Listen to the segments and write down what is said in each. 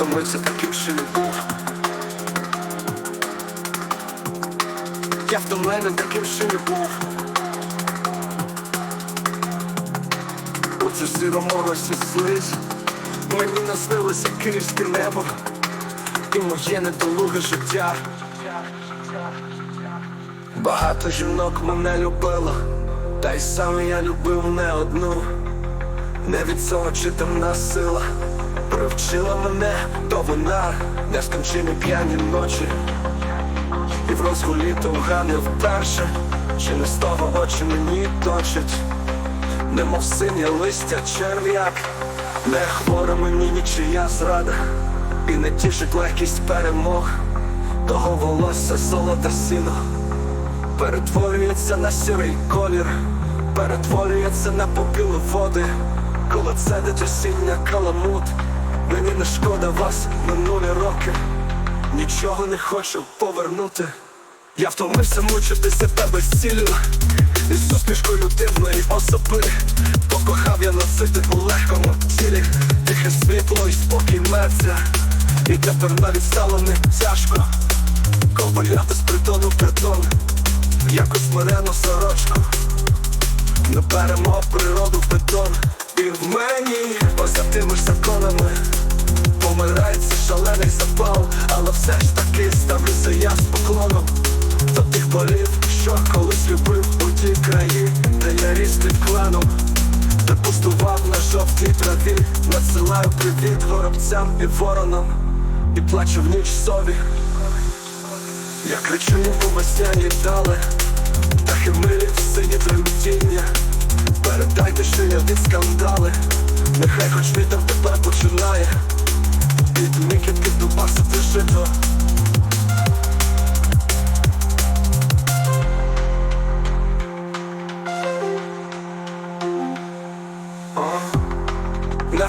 втомився таким ще не був. Я втомлений таким ще не був. У цю сіру моросі слизь Мені наснилося київське небо І моє недолуге життя Багато жінок мене любило, та й сам я любив не одну. Не від цього чи сила Привчила мене до вина, нескончені п'яні ночі. І в розгулі тугани вперше, чи не з того очі мені точить, немов синє листя черв'як, не хвора мені нічия зрада, і не тішить легкість перемог, того волосся золоте сіно. Перетворюється на сірий колір, перетворюється на попіли води, коли цедить осіння каламут. Не шкода вас минулі роки, нічого не хочу повернути. Я втомився мучитися мучити себе безціллю Із усмішкою дивної особи. Покохав я носити у легкому тілі. Тихе світло і спокій мерця. І тепер навіть стало не тяжко. Коваляти з притону притон. Якось смирену сорочку. Ми беремо природу в бетон. І в мені поза тими законами все ж таки ставлюся я з поклоном. До тих полів, що колись любив у ті краї, де я ріс під кланом. Де пустував на жовтій траві, надсилаю привіт горобцям і воронам. І плачу в ніч сові. Я кричу у весняні дали, птахи милі в сині тремтіння. Передайте, що я від скандали, нехай хоч вітер тепер починає. Від мікітки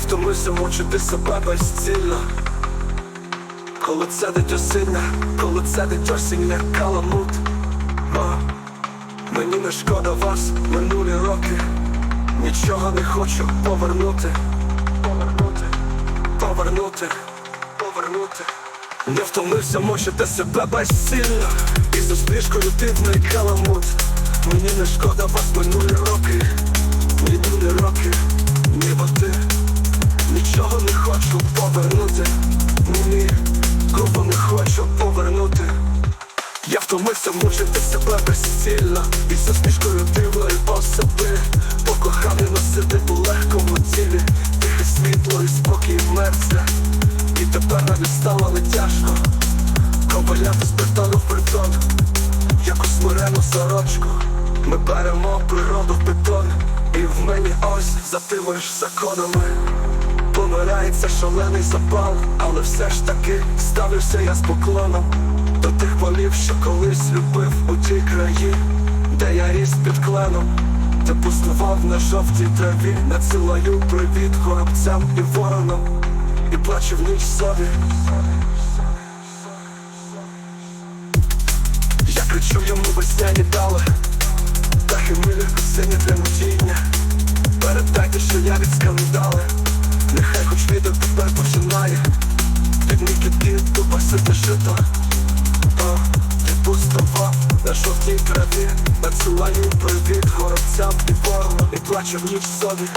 втомився мучити себе безцільно. Коли цедить осіння, коли цедить осіння каламут. О, Мені не шкода вас минулі роки. Нічого не хочу повернути. Повернути, повернути, повернути. Не втомився мучити себе безсильно І за стрижкою дивний каламут Мені не шкода вас втомився мучити себе безцільно. І за смішкою дивної особи. Покохав я носити у легкому тілі Тихе світло і спокій мерця І тепер навіть стало не тяжко. Коваляти з бетону в притон. Яку смирену сорочку. Ми беремо природу в бетон. І в мені ось зативуєш законами. Помирається шалений запал, але все ж таки ставлюся я з поклоном До тих полів, що колись любив у ті краї, де я ріс під кленом, де пустував на жовтій траві, надсилаю привіт горобцям і воронам, і плачу в ніч собі. Я кричу йому весняні дали, птахи милі сині тремтіння Передайте, що я від скандали Нехай хоч відео тепер починає. Від мій кітки дубасити жито траві Надсилаю привіт горобцям і воронам І плачу в ніч собі